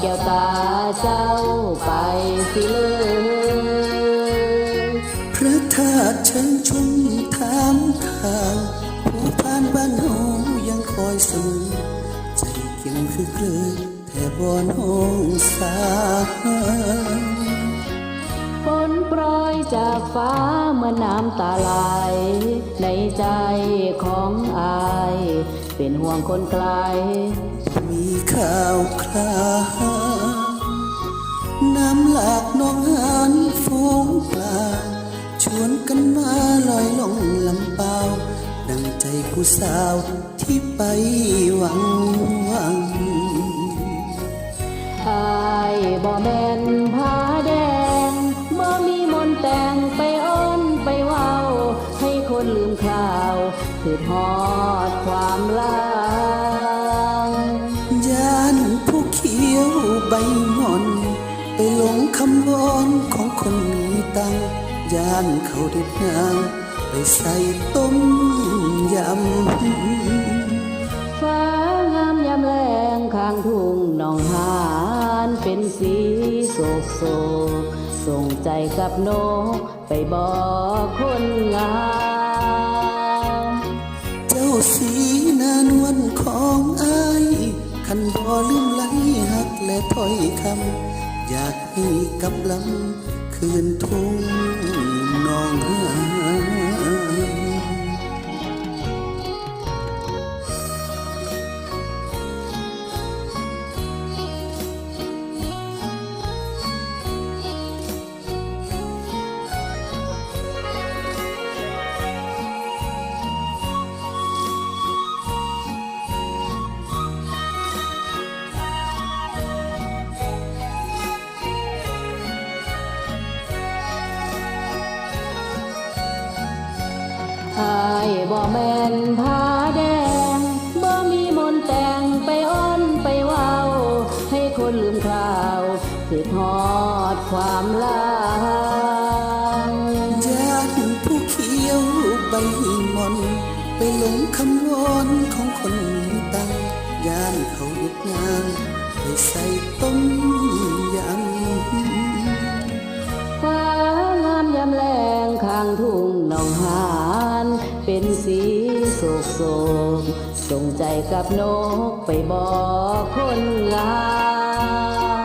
แก้วตาเจ้าไปสิเลยพระธาตุเชิญชมถามข่าวผู้ผ่านบ้านเฮายังคอยเสมอใจเคียงคือเครือแท่บอนห้องสาฝนโปรยจากฟ้าเมื่อน้ำตาไหลในใจของอา เป็นห่วงคนไกล มีข่าวคราวน้ำหลากนองหานฟูงปลา ชวนกันมาลอยลงลำเปล่าดังใจผู้สาวที่ไปหวังหวังอายบ่แม่นผ้าาวคือทอดความลางยานผู้เขียวใบหม่อน ไปหลงคำวอนของคนมีตังค์ยานเขาเด็ดนางไปใส่ต้มยำฟ้างามยามแลงข้างทุ่งหนองหานเป็นสีโศกโศกส่งใจกับนกไปบอกคนงาม สีนานวลของอายคันบ่ลืมไหลหักและถ้อยคำ อยากให้กับลำคืนทุ่งน้องหา บ่แม่นผ้าแดงบ่มีมนต์แต่งไปอ้อนไปเว้า ให้คนลืมคราวคือทอดความลางญาติผู้เขียวใบหมอนไปหลงคำวอนของคนมีตังค์ยานเขาเด็ดงานไปใส่ต้มยำฟ้างามยามแลงข้างทุ่งหนองหาน เป็นสีโศกโศกส่งใจกับนกไปบอกคนงา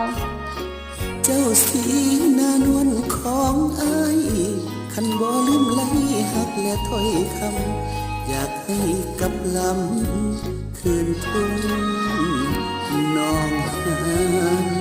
มเจ้าสีนานวลของอายคันบ่ลืมไหลหักและถ้อยคำอยากให้กับลำคืนทุ่งน้องหา